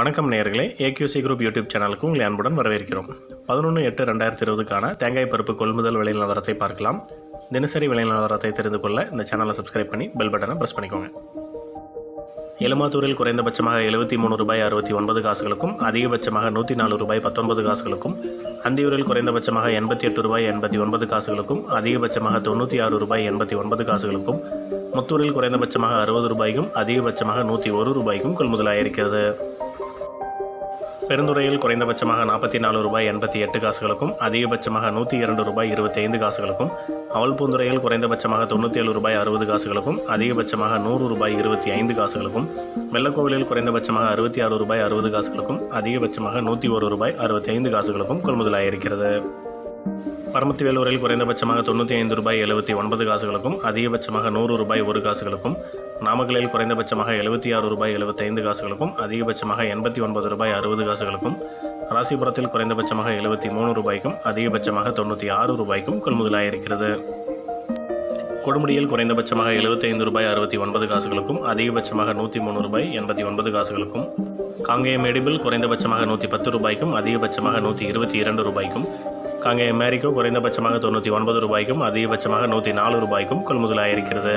வணக்கம் நேயர்களே. AQC group YouTube சேனலுக்கு உங்களை அன்புடன் வரவேற்கிறோம். பதினொன்று எட்டு ரெண்டாயிரத்தி இருபதுக்கான தேங்காய் பருப்பு கொள்முதல் விலை நிலவரத்தை பார்க்கலாம். தினசரி விலை நிலவரத்தை தெரிந்து கொள்ள இந்த சேனலை சப்ஸ்கிரைப் பண்ணி பெல் பட்டனை ப்ரெஸ் பண்ணிக்கோங்க. எலுமாத்தூரில் குறைந்தபட்சமாக எழுபத்தி மூணு ரூபாய் அறுபத்தி ஒன்பது காசுகளுக்கும் அதிகபட்சமாக நூற்றி நாலு ரூபாய் பத்தொன்பது காசுகளுக்கும் அந்தியூரில் குறைந்தபட்சமாக எண்பத்தி எட்டு ரூபாய் எண்பத்தி ஒன்பது காசுகளுக்கும் அதிகபட்சமாக தொண்ணூற்றி ஆறு ரூபாய் எண்பத்தி ஒன்பது காசுகளுக்கும் முத்தூரில் குறைந்தபட்சமாக அறுபது ரூபாய்க்கும் அதிகபட்சமாக நூற்றி ஒரு ரூபாய்க்கும் கொள்முதலாயிருக்கிறது பெருந்துறையில் குறைந்தபட்சமாக நாற்பத்தி நாலு ரூபாய் எண்பத்தி எட்டு காசுகளுக்கும் அதிகபட்சமாக நூற்றி இரண்டு ரூபாய் இருபத்தி ஐந்து காசுகளுக்கும் அவல்பூந்துறையில் குறைந்தபட்சமாக தொண்ணூற்றி ஏழு ரூபாய் அறுபது காசுகளுக்கும் அதிகபட்சமாக நூறு ரூபாய் இருபத்தி ஐந்து காசுகளுக்கும் வெள்ளக்கோவிலில் குறைந்தபட்சமாக அறுபத்தி ஆறு ரூபாய் அறுபது காசுகளுக்கும் அதிகபட்சமாக நூற்றி ஒரு ரூபாய் அறுபத்தி ஐந்து காசுகளுக்கும் கொள்முதலாயிருக்கிறது. பரமத்தி வேலூரில் குறைந்தபட்சமாக தொண்ணூற்றி ஐந்து ரூபாய் எழுபத்தி ஒன்பது காசுகளுக்கும் அதிகபட்சமாக நூறு ரூபாய் ஒரு காசுகளுக்கும் நாமக்கலில் குறைந்தபட்சமாக எழுபத்தி ஆறு ரூபாய் எழுபத்தைந்து காசுகளுக்கும் அதிகபட்சமாக எண்பத்தி ஒன்பது ரூபாய் அறுபது காசுகளுக்கும் ராசிபுரத்தில் குறைந்தபட்சமாக எழுபத்தி மூணு ரூபாய்க்கும் அதிகபட்சமாக தொண்ணூற்றி ஆறு ரூபாய்க்கும் கொள்முதலாயிருக்கிறது கொடுமுடியில் குறைந்தபட்சமாக எழுபத்தைந்து ரூபாய் அறுபத்தி ஒன்பது காசுகளுக்கும் அதிகபட்சமாக நூற்றி மூணு ரூபாய் எண்பத்தி ஒன்பது காசுகளுக்கும் காங்கேயம் எடிபிள் குறைந்தபட்சமாக நூற்றி பத்து ரூபாய்க்கும் அதிகபட்சமாக நூற்றி இருபத்தி இரண்டு ரூபாய்க்கும் காங்கேயம் மேரிக்கோ குறைந்தபட்சமாக தொண்ணூற்றி ஒன்பது ரூபாய்க்கும் அதிகபட்சமாக நூற்றி நாலு ரூபாய்க்கும் கொள்முதலாயிருக்கிறது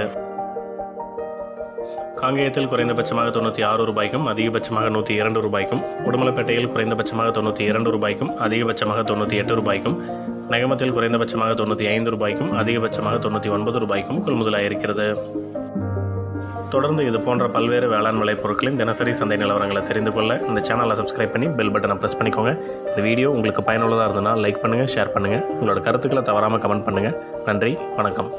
காங்கேயத்தில் குறைந்தபட்சமாக தொண்ணூற்றி ஆறு ரூபாய்க்கும் அதிகபட்சமாக நூற்றி இரண்டு ரூபாய்க்கும் உடுமலைப்பேட்டையில் குறைந்தபட்சமாக தொண்ணூற்றி இரண்டு ரூபாய்க்கும் அதிகபட்சமாக தொண்ணூற்றி எட்டு ரூபாய்க்கும் நகமத்தில் குறைந்தபட்சமாக தொண்ணூற்றி ஐந்து ரூபாய்க்கும் அதிகபட்சமாக தொண்ணூற்றி ஒன்பது ரூபாய்க்கும் கொள்முதலாயிருக்கிறது. தொடர்ந்து இது போன்ற பல்வேறு வேளாண் விலை பொருட்களின் தினசரி சந்தை நிலவரங்களை தெரிந்து கொள்ள இந்த சேனலை சப்ஸ்கிரைப் பண்ணி பெல் பட்டனை ப்ரெஸ் பண்ணிக்கோங்க. இந்த வீடியோ உங்களுக்கு பயனுள்ளதாக இருந்ததுன்னா லைக் பண்ணுங்கள் ஷேர் பண்ணுங்கள் உங்களோட கருத்துக்களை தவறாமல் கமெண்ட் பண்ணுங்கள் நன்றி வணக்கம்.